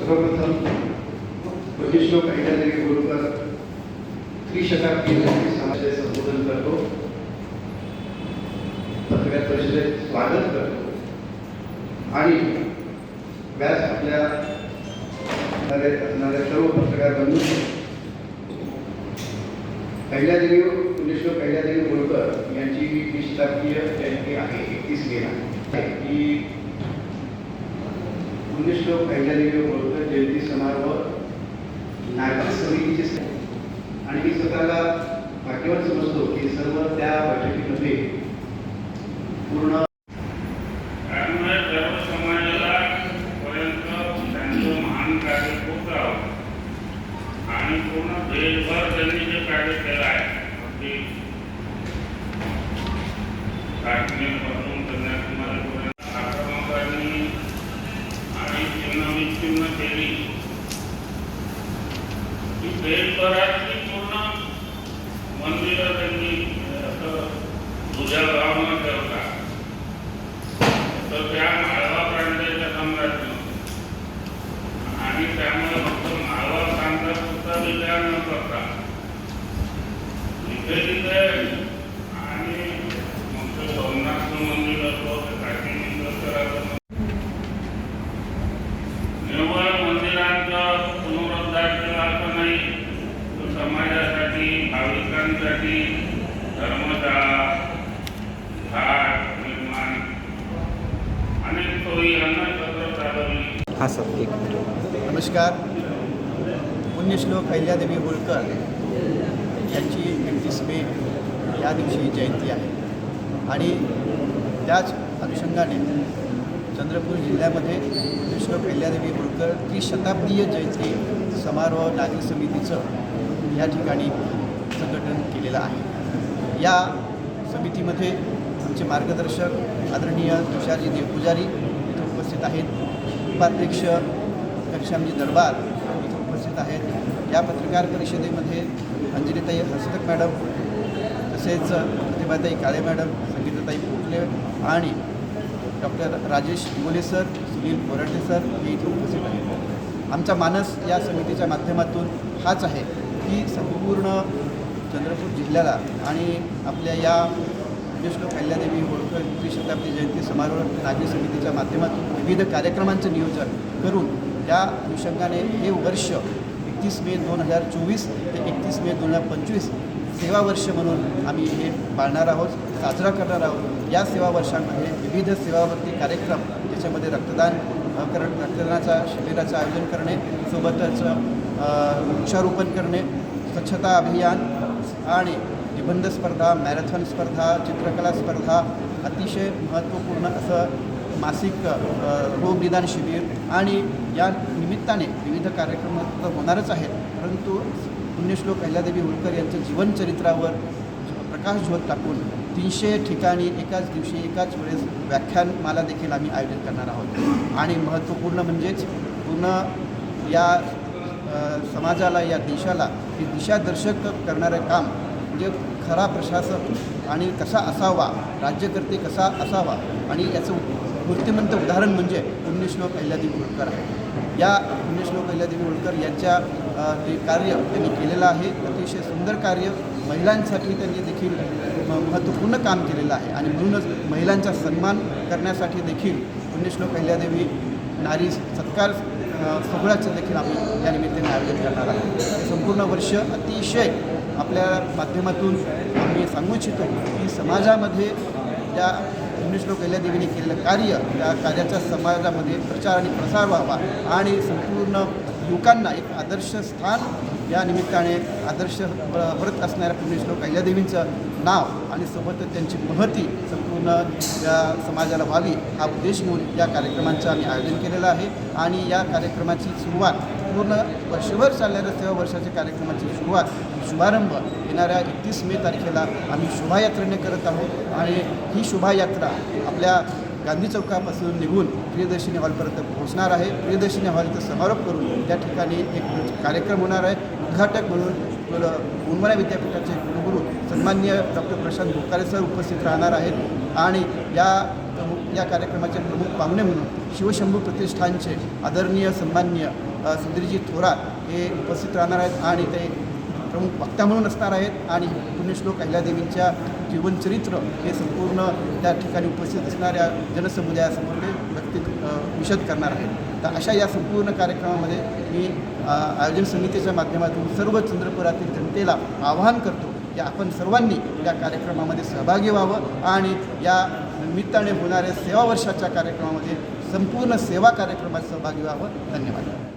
सर्वप्रथम पूज्यश्लोक अहिल्यादेवी होळकर त्रिशताब्दी समाजाचे संबोधन करतो. पत्रकार परिषदेत स्वागत करतो. आणि व्यास आपल्या असणारे असणाऱ्या सर्व पत्रकार बंधू अहिल्यादेवी पुण्यश्लोक अहिल्यादेवी होळकर यांची त्रिशताब्दीय जयंती आहे एकतीस मेला ही पुण्यश्लोक अहिल्यादेवी होळकर जयंती समारोह नागरिक समितीचे आणि मी स्वतःला भाग्यवान समजतो की सर्व त्या बैठकीमध्ये पूर्ण त्यामुळे समाजाला पर्यंत त्यांचं महान कार्य आणि पूर्ण देशभर त्यांनी जे कार्य केलं आहे किंमत द्यावी ही देशभरातली पूर्ण मंदिरं त्यांनी तुझ्या गावानं ठेवता तर त्या माळवा प्रांताच्या साम्राज्य आणि त्यामुळे फक्त माळवा प्रांतात सुद्धा विचार न करता तिथे तिथे हां सर एक नमस्कार. पुण्यश्लोक अहिल्यादेवी होळकर यांची एकतीस मे या दिवशी जयंती आहे. आणि त्याच अनुषंगाने चंद्रपूर जिल्ह्यामध्ये पुण्यश्लोक अहिल्यादेवी होळकर त्रिशताब्दीय जयंती समारोह नागरिक समितीचं या ठिकाणी संघटन केलेलं आहे. या समितीमध्ये आमचे मार्गदर्शक आदरणीय तुषारजी देवपुजारी इथे उपस्थित आहेत. उपाध्यक्ष घनश्यामजी दरबार इथे उपस्थित आहेत. या पत्रकार परिषदेमध्ये अंजलीताई हस्तक मॅडम तसेच प्रतिभाताई काळे मॅडम संगीताताई पोटले आणि doctor Rajesh Ingole sir Sunil Borate sir हे इथे उपस्थित आहेत. आमचा मानस या समितीच्या माध्यमातून हाच आहे की संपूर्ण चंद्रपूर जिल्ह्याला आणि आपल्या या विष्णू कल्यादेवी होळकर त्रिशताब्दी जयंती समारोह राज्य समितीच्या माध्यमातून विविध कार्यक्रमांचं नियोजन करून त्या अनुषंगाने हे वर्ष एकतीस मे दोन हजार चोवीस ते एकतीस मे दोन हजार पंचवीस सेवा वर्ष म्हणून आम्ही हे पाळणार आहोत साजरा करणार आहोत. या सेवा वर्षांमध्ये विविध सेवावर्ती कार्यक्रम त्याच्यामध्ये रक्तदान करण रक्तदानाचा शिबिराचं आयोजन करणे सोबतच वृक्षारोपण करणे स्वच्छता अभियान आणि निबंध स्पर्धा मॅरेथॉन स्पर्धा चित्रकला स्पर्धा अतिशय महत्त्वपूर्ण असं मासिक रोगनिदान रोग निदान शिबिर आणि या निमित्ताने विविध कार्यक्रम तर होणारच आहेत. परंतु पुण्यश्लोक अहिल्यादेवी होळकर यांच्या जीवनचरित्रावर प्रकाश झोत टाकून तीनशे ठिकाणी एकाच दिवशी एकाच वेळेस व्याख्यानमाला देखील आम्ही आयोजित करणार आहोत. आणि महत्त्वपूर्ण म्हणजेच पूर्ण या समाजाला या देशाला हे दिशादर्शक करणारं काम म्हणजे खरा प्रशासक आणि कसा असावा राज्यकर्ते कसा असावा आणि याचं मूर्तिमंत उदाहरण म्हणजे पुण्यश्लोक अहिल्यादेवी होळकर आहे. या पुण्यश्लोक अहिल्यादेवी होळकर यांच्या जे ते कार्य त्यांनी केलेलं आहे अतिशय सुंदर कार्य. महिलांसाठी त्यांनी देखील म- महत्त्वपूर्ण काम केलेलं आहे आणि म्हणूनच महिलांचा सन्मान करण्यासाठी देखील पुण्यश्लोक अहिल्यादेवी नारी सत्कार सोहळ्याचं देखील आम्ही या निमित्ताने आयोजन करणार आहोत. संपूर्ण वर्ष अतिशय आपल्या माध्यमातून आम्ही सांगू इच्छितो की समाजामध्ये त्या पुण्यश्लोक अहिल्यादेवीने केलेलं कार्य त्या कार्याचा समाजामध्ये प्रचार आणि प्रसार व्हावा आणि संपूर्ण युवकांना एक आदर्श स्थान या निमित्ताने आदर्श व्रत असणाऱ्या पुण्यश्लोक अहिल्यादेवींचं नाव आणि सोबतच त्यांची महती संपूर्ण या समाजाला व्हावी हा उद्देश घेऊन या कार्यक्रमांचं आम्ही आयोजन केलेलं आहे. आणि या कार्यक्रमाची सुरुवात पूर्ण वर्षभर चालणाऱ्या सेवा वर्षाच्या कार्यक्रमाची सुरुवात शुभारंभ येणाऱ्या एकतीस मे तारखेला आम्ही शोभायात्रेने करत आहोत. आणि ही शोभायात्रा आपल्या गांधी चौकापासून निघून प्रियदर्शिनी हॉलपर्यंत पोहोचणार आहे. प्रियदर्शिनी हॉलचा समारोप करून त्या ठिकाणी एक कार्यक्रम होणार आहे. उद्घाटक म्हणून उन्मळा विद्यापीठाचे कुलगुरू सन्मान्य डॉक्टर प्रशांत भोकारे सर उपस्थित राहणार आहेत. आणि या प्रमुख या कार्यक्रमाचे प्रमुख पाहुणे म्हणून शिवशंभू प्रतिष्ठानचे आदरणीय सन्मान्य सुधीरजी थोरात हे उपस्थित राहणार आहेत आणि ते प्रमुख वक्ता म्हणून असणार आहेत. आणि पुण्यश्लोक अहिल्यादेवींच्या जीवनचरित्र हे संपूर्ण त्या ठिकाणी उपस्थित असणाऱ्या जनसमुदायासमोर ते ते विशद करणार आहेत तर अशा या संपूर्ण कार्यक्रमामध्ये मी आयोजन समितीच्या माध्यमातून सर्व चंद्रपुरातील जनतेला आवाहन करतो की आपण सर्वांनी या कार्यक्रमामध्ये सहभागी व्हावं आणि या निमित्ताने होणाऱ्या सेवा वर्षाच्या कार्यक्रमामध्ये संपूर्ण सेवा कार्यक्रमात सहभागी व्हावं. धन्यवाद.